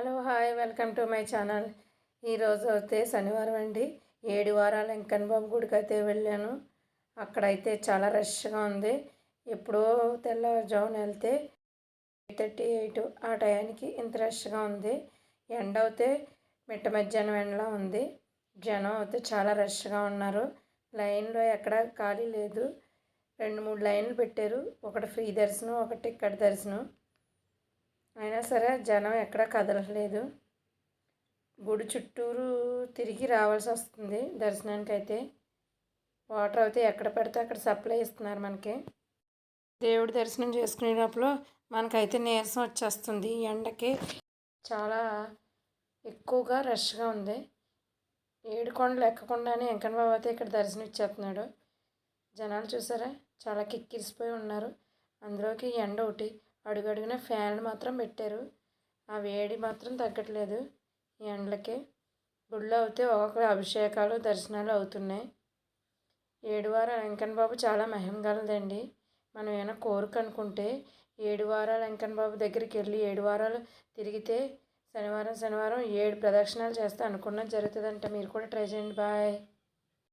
Hello hi welcome to my channel. ఈరోజు అయితే శనివారం అండి. ఏడు వారాల వెంకన్న బాబు గుడికి అయితే వెళ్ళాను. అక్కడైతే చాలా రష్గా ఉంది. ఎప్పుడో తెల్లవారుజామున వెళ్తే ఎయిట్ థర్టీ ఎయిట్ ఆ టయానికి ఇంత రష్గా ఉంది. ఎండ అయితే మిట్ట మధ్యాహ్నం ఎండలా ఉంది. జనం అయితే చాలా రష్గా ఉన్నారు. లైన్లో ఎక్కడ ఖాళీ లేదు. రెండు మూడు లైన్లు పెట్టారు. ఒకటి ఫ్రీ దర్శనం ఒకటి టిక్కెట్ దర్శనం. అయినా సరే జనం ఎక్కడ కదలలేదు గుడి చుట్టూరు తిరిగి రావాల్సి వస్తుంది దర్శనానికి అయితే వాటర్ అయితే ఎక్కడ పడితే అక్కడ సప్లై ఇస్తున్నారు మనకి. దేవుడి దర్శనం చేసుకునేటప్పుడు మనకైతే నీరసం వచ్చేస్తుంది. ఎండకి చాలా ఎక్కువగా రష్గా ఉంది. ఏడు కొండలు ఎక్కకుండానే వెంకన్న బాబు అయితే ఇక్కడ దర్శనం ఇచ్చేస్తున్నాడు. జనాలు చూసారా? చాలా కిక్కిరిసిపోయి ఉన్నారు. అందులోకి ఎండ ఒకటి అడుగడుగున ఫ్యాన్లు మాత్రం పెట్టారు. ఆ వేడి మాత్రం తగ్గట్లేదు. ఈ ఎండలకి గుళ్ళు అయితే ఒక్కొక్క అభిషేకాలు దర్శనాలు అవుతున్నాయి. ఏడు వారాలు వెంకన్న బాబు చాలా మహిమగలదండి. మనం ఏమైనా కోరిక అనుకుంటే ఏడు వారాలు వెంకన్న బాబు దగ్గరికి వెళ్ళి ఏడు వారాలు తిరిగితే శనివారం శనివారం ఏడు ప్రదక్షిణాలు చేస్తే అనుకున్నది జరుగుతుందంట. మీరు కూడా ట్రై చేయండి. బాయ్.